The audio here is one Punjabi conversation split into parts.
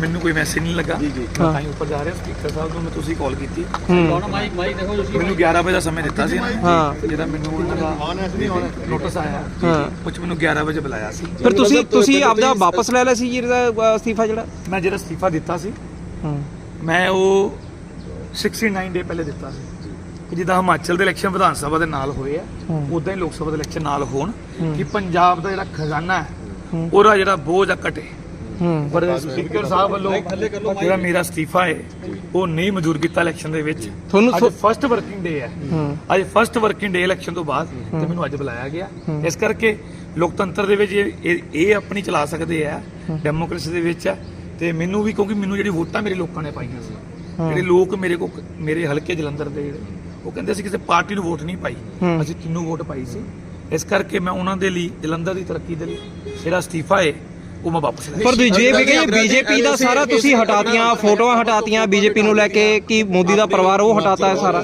ਮੈਨੂੰ ਕੋਈ ਮੈਸੇਜ ਨਹੀਂ ਲੱਗਾ। ਜੀ, ਜੀ। ਮੈਂ ਤਾਂ ਹੀ ਉੱਪਰ ਜਾ ਰਿਹਾ ਸਪੀਕਰ ਸਾਹਿਬ ਨੂੰ ਮੈਂ ਤੁਸੀਂ ਕਾਲ ਕੀਤੀ। ਹੂੰ। ਮਾਈਕ ਮਾਈਕ ਦੇਖੋ ਤੁਸੀਂ ਮੈਨੂੰ 11 ਵਜੇ ਦਾ ਸਮੇਂ ਦਿੱਤਾ ਸੀ ਹਾਂ। ਜਿਹੜਾ ਮੈਨੂੰ ਉਹਨਾਂ ਦਾ ਨੋਟਿਸ ਆਇਆ। ਕੁਝ ਮੈਨੂੰ 11 ਵਜੇ ਬੁਲਾਇਆ ਸੀ। ਫਿਰ ਤੁਸੀਂ ਤੁਸੀਂ ਆਪਦਾ ਵਾਪਸ ਲੈ ਲਿਆ ਸੀ ਜੀ ਇਹਦਾ ਅਸਤੀਫਾ ਜਿਹੜਾ? ਮੈਂ ਜਿਹੜਾ ਅਸਤੀਫਾ ਦਿੱਤਾ ਸੀ ਹਾਂ। ਮੈਂ ਉਹ 69 ਡੇ ਪਹਿਲੇ ਦਿੱਤਾ ਸੀ। ਕਿ ਜਿੱਦਾਂ ਹਿਮਾਚਲ ਦੇ ਇਲੈਕਸ਼ਨ ਵਿਧਾਨ ਸਭਾ ਦੇ ਨਾਲ ਹੋਏ ਆ। ਉਦਾਂ ਹੀ ਲੋਕ ਸਭਾ ਦੇ ਇਲੈਕਸ਼ਨ ਨਾਲ ਹੋਣ। ਕਿ ਪੰਜਾਬ ਦਾ ਜਿਹੜਾ ਖਜ਼ਾਨਾ ਹੈ। ਉਹਦਾ ਜਿਹੜਾ ਬੋਝ ਆ ਘਟੇ। ਪਰ ਸਪੀਕਰ ਸਾਹਿਬ ਵੱਲੋਂ ਜਿਹੜਾ ਮੇਰਾ ਅਸਤੀਫਾ ਹੈ ਉਹ ਨਹੀਂ ਮਨਜ਼ੂਰ ਕੀਤਾ ਇਲੈਕਸ਼ਨ ਦੇ ਵਿੱਚ। ਤੁਹਾਨੂੰ ਅੱਜ ਫਸਟ ਵਰਕਿੰਗ ਡੇ ਹੈ। ਅੱਜ ਫਸਟ ਵਰਕਿੰਗ ਡੇ ਇਲੈਕਸ਼ਨ ਤੋਂ ਬਾਅਦ ਤੇ ਮੈਨੂੰ ਅੱਜ ਬੁਲਾਇਆ ਗਿਆ। ਇਸ ਕਰਕੇ ਲੋਕਤੰਤਰ ਦੇ ਵਿੱਚ ਇਹ ਆਪਣੀ ਚਲਾ ਸਕਦੇ ਆ ਡੈਮੋਕ੍ਰੇਸੀ ਦੇ ਵਿੱਚ ਤੇ ਮੈਨੂੰ ਵੀ ਕਿਉਂਕਿ ਮੈਨੂੰ ਜਿਹੜੀ ਵੋਟਾਂ ਮੇਰੇ ਲੋਕਾਂ ਨੇ ਪਾਈਆਂ ਸੀ। ਜਿਹੜੇ ਲੋਕ ਮੇਰੇ ਕੋ ਮੇਰੇ ਹਲਕੇ ਜਲੰਧਰ ਦੇ ਉਹ ਕਹਿੰਦੇ ਸੀ ਕਿਸੇ ਪਾਰਟੀ ਨੂੰ ਵੋਟ ਨਹੀਂ ਪਾਈ। ਅਸੀਂ ਤਿੰਨੋਂ ਵੋਟ ਪਾਈ ਸੀ? ਇਸ ਕਰਕੇ ਮੈਂ ਉਹਨਾਂ ਦੇ ਲਈ ਜਲੰਧਰ ਦੀ ਤਰੱਕੀ ਦੇ ਲਈ ਜਿਹੜਾ ਅਸਤੀਫਾ ਹੈ ਉਹ ਮੈਂ ਵਾਪਸ ਲੈ ਪਰ ਬੀਜੇਪੀ ਕਹੇ ਬੀਜੇਪੀ ਦਾ ਸਾਰਾ ਤੁਸੀਂ ਹਟਾਤੀਆਂ ਫੋਟੋਆਂ ਹਟਾਤੀਆਂ ਬੀਜੇਪੀ ਨੂੰ ਲੈ ਕੇ ਕਿ ਮੋਦੀ ਦਾ ਪਰਿਵਾਰ ਉਹ ਹਟਾਤਾ ਹੈ ਸਾਰਾ?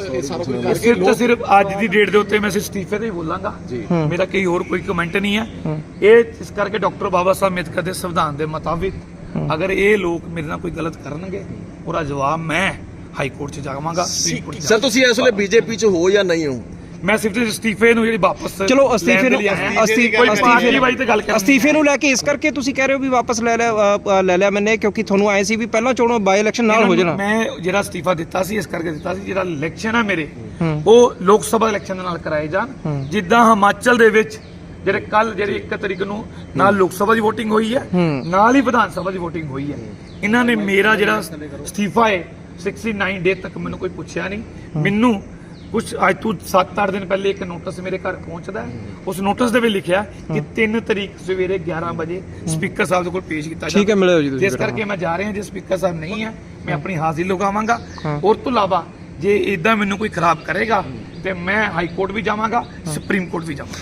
ਸਿਰਫ ਤੇ ਸਿਰਫ ਅੱਜ ਦੀ ਡੇਟ ਦੇ ਉੱਤੇ ਮੈਂ ਸਿਰਫ ਅਸਤੀਫੇ ਤੇ ਹੀ ਬੋਲਾਂਗਾ। ਮੇਰਾ ਕੋਈ ਹੋਰ ਕੋਈ ਕਮੈਂਟ ਨਹੀਂ ਹੈ। ਇਹ ਇਸ ਕਰਕੇ ਡਾਕਟਰ ਬਾਬਾ ਸਾਹਿਬ ਅੰਬੇਦਕਰ ਦੇ ਸੰਵਿਧਾਨ ਦੇ ਮੁਤਾਬਿਕ ਅਗਰ ਇਹ ਲੋਕ ਮੇਰੇ ਨਾਲ ਕੋਈ ਗਲਤ ਕਰਨਗੇ ਉਹਦਾ ਜਵਾਬ ਮੈਂ ਹਾਈ ਕੋਰਟ 'ਚ ਜਾਵਾਂਗਾ ਸਰ ਤੁਸੀਂ ਇਸ ਵੇਲੇ ਬੀਜੇਪੀ ਚ ਹੋ ਜਾਂ ਨਹੀਂ ਹੋ। ਮੈਂ ਸਿਰਫ ਇਸ ਅਸਤੀਫੇ ਨੂੰ ਜਿਹੜੀ ਵਾਪਸ ਚਲੋ ਅਸਤੀਫੇ ਨੂੰ। ਅਸਤੀਫੇ ਬਾਈ ਤੇ ਗੱਲ ਕਰਨੀ ਅਸਤੀਫੇ ਨੂੰ ਲੈ ਕੇ ਇਸ ਕਰਕੇ ਤੁਸੀਂ ਕਹਿ ਰਹੇ ਹੋ ਵੀ ਵਾਪਸ ਲੈ ਲਿਆ ਲੈ ਲਿਆ ਮੈਨੇ ਕਿਉਂਕਿ ਤੁਹਾਨੂੰ ਆਏ ਸੀ ਵੀ ਪਹਿਲਾਂ ਚੋਣੋਂ ਬਾਈ ਇਲੈਕਸ਼ਨ ਨਾਲ ਹੋ ਜਾਣਾ ਮੈਂ ਜਿਹੜਾ ਅਸਤੀਫਾ ਦਿੱਤਾ ਸੀ ਇਸ ਕਰਕੇ ਦਿੱਤਾ ਸੀ ਜਿਹੜਾ ਇਲੈਕਸ਼ਨ ਆ ਮੇਰੇ। ਉਹ ਲੋਕ ਸਭਾ ਇਲੈਕਸ਼ਨ ਨਾਲ ਕਰਾਏ ਜਾਣ। ਜਿੱਦਾਂ ਹਿਮਾਚਲ ਦੇ ਵਿੱਚ ਜਿਹੜੇ ਕੱਲ ਜਿਹੜੀ 1 ਤਰੀਕ ਨੂੰ ਨਾਲ ਲੋਕ ਸਭਾ ਦੀ VOTING ਹੋਈ ਹੈ ਹੂੰ। ਨਾਲ ਹੀ ਵਿਧਾਨ ਸਭਾ ਦੀ VOTING ਹੋਈ ਹੈ ਇਹਨਾਂ ਨੇ ਮੇਰਾ ਜਿਹੜਾ ਅਸਤੀਫਾ ਹੈ 69 ਡੇ ਤੱਕ ਮੈਨੂੰ ਕੋਈ ਪੁੱਛਿਆ ਨਹੀਂ ਮੈਨੂੰ ਕੁਝ ਅੱਜ ਤੋਂ 7-8 ਦਿਨ ਪਹਿਲੇ ਇੱਕ ਨੋਟਿਸ ਮੇਰੇ ਘਰ ਪਹੁੰਚਦਾ ਹੈ। ਉਸ ਨੋਟਿਸ ਦੇ ਵਿੱਚ ਲਿਖਿਆ ਕਿ 3 ਤਰੀਕ ਸਵੇਰੇ 11 ਵਜੇ ਸਪੀਕਰ ਸਾਹਿਬ ਦੇ ਕੋਲ ਪੇਸ਼ ਕੀਤਾ ਠੀਕ ਹੈ, ਮਿਲਿਓ ਜੀ ਤੁਸੀਂ ਜਿਸ। ਕਰਕੇ ਮੈਂ ਜਾ ਰਿਹਾ ਜੇ ਸਪੀਕਰ ਸਾਹਿਬ ਨਹੀਂ ਹੈ ਮੈਂ ਆਪਣੀ ਹਾਜ਼ਰੀ ਲਗਾਵਾਂਗਾ। ਹਾਂ। ਔਰ ਤੋਂ ਇਲਾਵਾ ਜੇ ਇਦਾਂ ਮੈਨੂੰ ਕੋਈ ਖਰਾਬ ਕਰੇਗਾ ਤੇ ਮੈਂ ਹਾਈ ਕੋਰਟ ਵੀ ਜਾਵਾਂਗਾ ਸੁਪਰੀਮ ਕੋਰਟ ਵੀ ਜਾਵਾਂਗਾ।